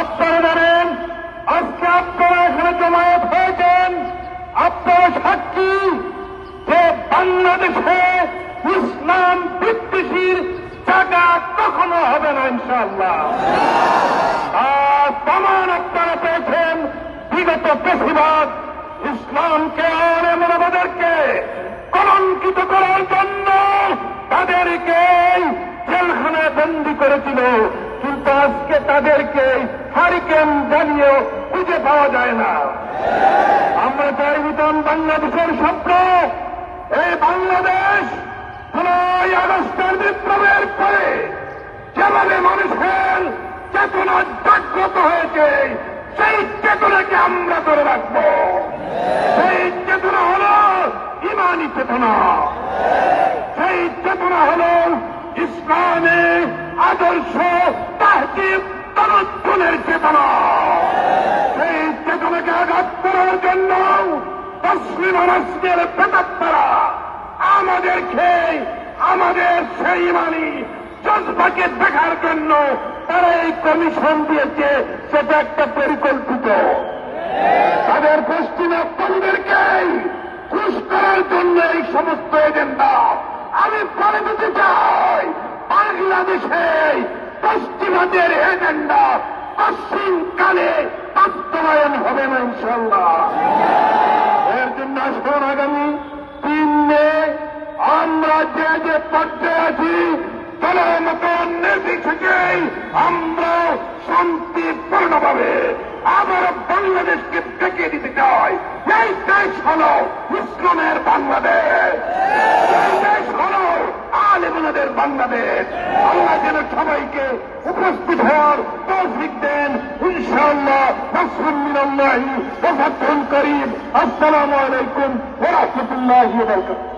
আপনারা জানেন, আজকে আপনারা এখানে জমায়েত হয়েছেন। আপনারা সাক্ষী যে বাংলাদেশে ইসলাম বিদ্বেষীর জায়গা কখনো হবে না, ইনশাআল্লাহ। আর প্রমাণ আপনারা পেয়েছেন, বিগত বেশিরভাগ ইসলামকে আর আমাদেরকে কলঙ্কিত করার জন্য তাদেরকে জেলখানায় বন্দি করেছিল। কিন্তু আজকে তাদেরকে হারিকেন জ্বালিয়ে খুঁজে পাওয়া যায় না। আমরা চাই নতুন বাংলাদেশের স্বপ্ন, এই বাংলাদেশ জুলাই আগস্টের বিপ্লবের পরে যেভাবে মানুষের চেতনা জাগ্রত হয়েছে, সেই চেতনাকে আমরা ধরে রাখব। সেই চেতনা হল ইমানি চেতনা। সেই চেতনা হল ইসলামে আদর্শ তাহজিব তরুণের চেতনা। সেই চেতনাকে আঘাত করার জন্য তসলিম রাষ্ট্রের প্রেতাত্মারা আমাদেরকে আমাদের সেই মানি জজবাকে দেখার জন্য তারা এই কমিশন দিয়েছে, সেটা একটা পরিকল্পিত। তাদের পশ্চিমা পরিবারকে খুশ করার জন্য এই সমস্ত এজেন্ডা। আমি বলে দিতে চাই বাংলাদেশে। পশ্চিমাদের এজেন্ডা পশ্চিমকালে বাস্তবায়ন হবে না ইনশাল্লাহ এর জন্য আসুন আগামী তিন মে, আমরা যে যে পর্যায়ে আছি নির্বিশেষে আমরা শান্তিপূর্ণভাবে আবার বাংলাদেশকে ডেকে দিতে চাই। এই দেশ হল ইসলামের বাংলাদেশ। مكة وبوسط بحار طرف شاء الله نصر من الله وفتح قريب. السلام عليكم ورحمة الله وبركاته.